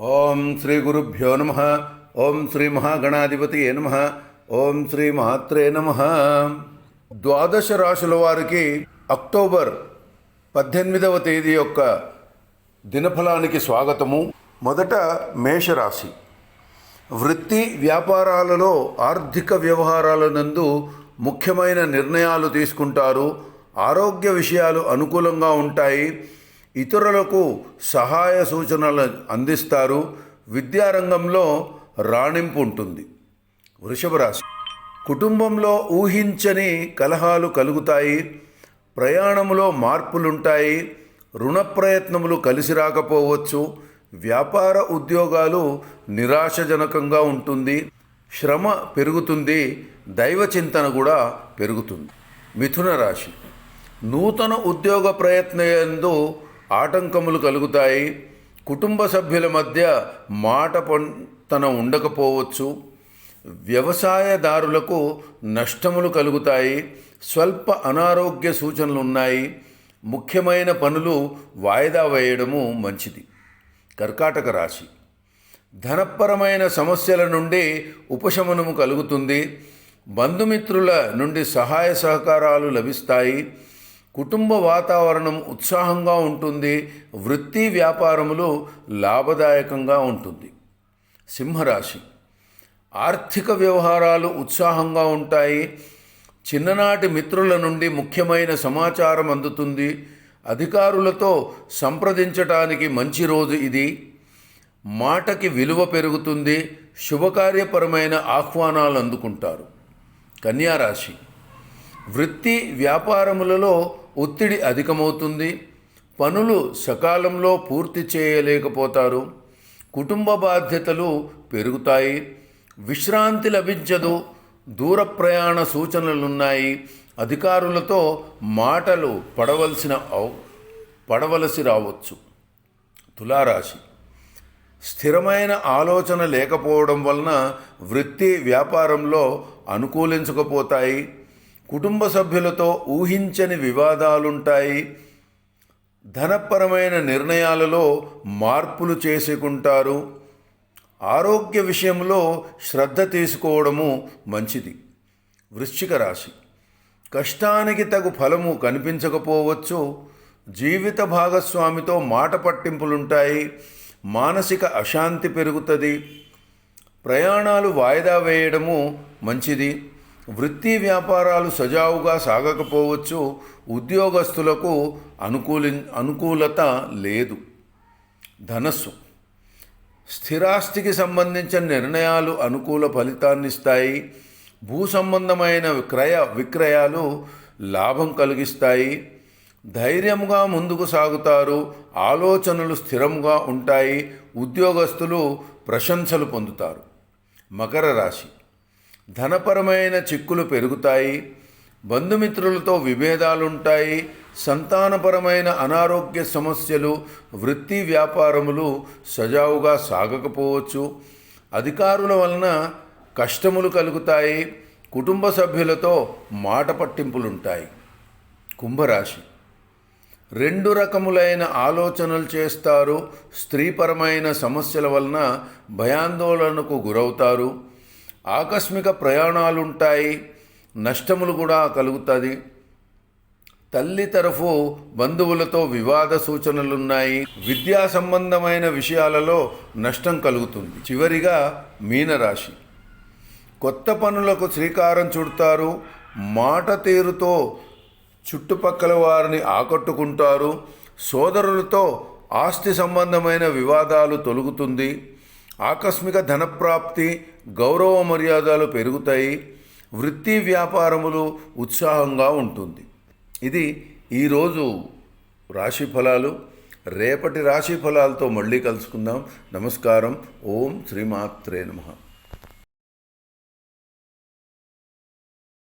ఓం శ్రీ గురుభ్యో నమ ఓం శ్రీ మహాగణాధిపతి నమ ఓం శ్రీ మహాత్రే నమ. ద్వాదశ రాశుల వారికి అక్టోబర్ పద్దెనిమిదవ తేదీ యొక్క దినఫలానికి స్వాగతము. మొదట మేషరాశి. వృత్తి వ్యాపారాలలో ఆర్థిక వ్యవహారాల నందు ముఖ్యమైన నిర్ణయాలు తీసుకుంటారు. ఆరోగ్య విషయాలు అనుకూలంగా ఉంటాయి. ఇతరులకు సహాయ సూచనలు అందిస్తారు. విద్యారంగంలో రాణింపు ఉంటుంది. వృషభ రాశి కుటుంబంలో ఊహించని కలహాలు కలుగుతాయి. ప్రయాణంలో మార్పులుంటాయి. రుణ ప్రయత్నములు కలిసి రాకపోవచ్చు. వ్యాపార ఉద్యోగాలు నిరాశజనకంగా ఉంటుంది. శ్రమ పెరుగుతుంది. దైవ చింతన కూడా పెరుగుతుంది. మిథున రాశి. నూతన ఉద్యోగ ప్రయత్నందు ఆటంకములు కలుగుతాయి. కుటుంబ సభ్యుల మధ్య మాట పొంతన ఉండకపోవచ్చు. వ్యవసాయదారులకు నష్టములు కలుగుతాయి. స్వల్ప అనారోగ్య సూచనలు ఉన్నాయి ముఖ్యమైన పనులు వాయిదా వేయడము మంచిది. కర్కాటక రాశి. ధనపరమైన సమస్యల నుండి ఉపశమనము కలుగుతుంది. బంధుమిత్రుల నుండి సహాయ సహకారాలు లభిస్తాయి. కుటుంబ వాతావరణం ఉత్సాహంగా ఉంటుంది వృత్తి వ్యాపారములు లాభదాయకంగా ఉంటుంది. సింహరాశి. ఆర్థిక వ్యవహారాలు ఉత్సాహంగా ఉంటాయి. చిన్ననాటి మిత్రుల నుండి ముఖ్యమైన సమాచారం అందుతుంది. అధికారులతో సంప్రదించటానికి మంచి రోజు ఇది. మాటకి విలువ పెరుగుతుంది. శుభకార్యపరమైన ఆహ్వానాలు అందుకుంటారు. కన్యారాశి. వృత్తి వ్యాపారములలో ఒత్తిడి అధికమవుతుంది. పనులు సకాలంలో పూర్తి చేయలేకపోతారు. కుటుంబ బాధ్యతలు పెరుగుతాయి. విశ్రాంతి లభించదు. దూర ప్రయాణ సూచనలున్నాయి. అధికారులతో మాటలు పడవలసిన అవ- పడవలసి రావచ్చు. తులారాశి. స్థిరమైన ఆలోచన లేకపోవడం వలన వృత్తి వ్యాపారంలో అనుకూలించకపోతాయి. కుటుంబ సభ్యులతో ఊహించని వివాదాలుంటాయి. ధనపరమైన నిర్ణయాలలో మార్పులు చేసుకుంటారు. ఆరోగ్య విషయంలో శ్రద్ధ తీసుకోవడము మంచిది. వృశ్చిక రాశి. కష్టానికి తగు ఫలము కనిపించకపోవచ్చు. జీవిత భాగస్వామితో మాట పట్టింపులుంటాయి. మానసిక అశాంతి పెరుగుతుంది. ప్రయాణాలు వాయిదా వేయడము మంచిది. వృత్తి వ్యాపారాలు సజావుగా సాగకపోవచ్చు ఉద్యోగస్తులకు అనుకూలి అనుకూలత లేదు. ధనస్సు. స్థిరాస్తికి సంబంధించిన నిర్ణయాలు అనుకూల ఫలితాన్నిస్తాయి. భూ సంబంధమైన క్రయ విక్రయాలు లాభం కలిగిస్తాయి. ధైర్యంగా ముందుకు సాగుతారు. ఆలోచనలు స్థిరంగా ఉంటాయి. ఉద్యోగస్తులు ప్రశంసలు పొందుతారు. మకర రాశి. ధనపరమైన చిక్కులు పెరుగుతాయి బంధుమిత్రులతో విభేదాలుంటాయి సంతానపరమైన అనారోగ్య సమస్యలు వృత్తి వ్యాపారములు సజావుగా సాగకపోవచ్చు. అధికారుల వలన కష్టములు కలుగుతాయి కుటుంబ సభ్యులతో మాట పట్టింపులుంటాయి. కుంభరాశి. రెండు రకములైన ఆలోచనలు చేస్తారు స్త్రీపరమైన సమస్యల వలన భయాందోళనకు గురవుతారు. ఆకస్మిక ప్రయాణాలుంటాయి నష్టములు కూడా కలుగుతుంది. తల్లి తరఫు బంధువులతో వివాద సూచనలున్నాయి. విద్యా సంబంధమైన విషయాలలో నష్టం కలుగుతుంది. చివరిగా మీనరాశి. కొత్త పనులకు శ్రీకారం చుడతారు. మాట తీరుతో చుట్టుపక్కల వారిని ఆకట్టుకుంటారు. సోదరులతో ఆస్తి సంబంధమైన వివాదాలు తొలుగుతుంది. ఆకస్మిక ధనప్రాప్తి గౌరవ మర్యాదలు పెరుగుతాయి వృత్తి వ్యాపారములు ఉత్సాహంగా ఉంటుంది. ఇది ఈరోజు రాశి ఫలాలు. రేపటి రాశి ఫలాలతో మళ్ళీ కలుసుకుందాం. నమస్కారం. ఓం శ్రీమాత్రే నమః.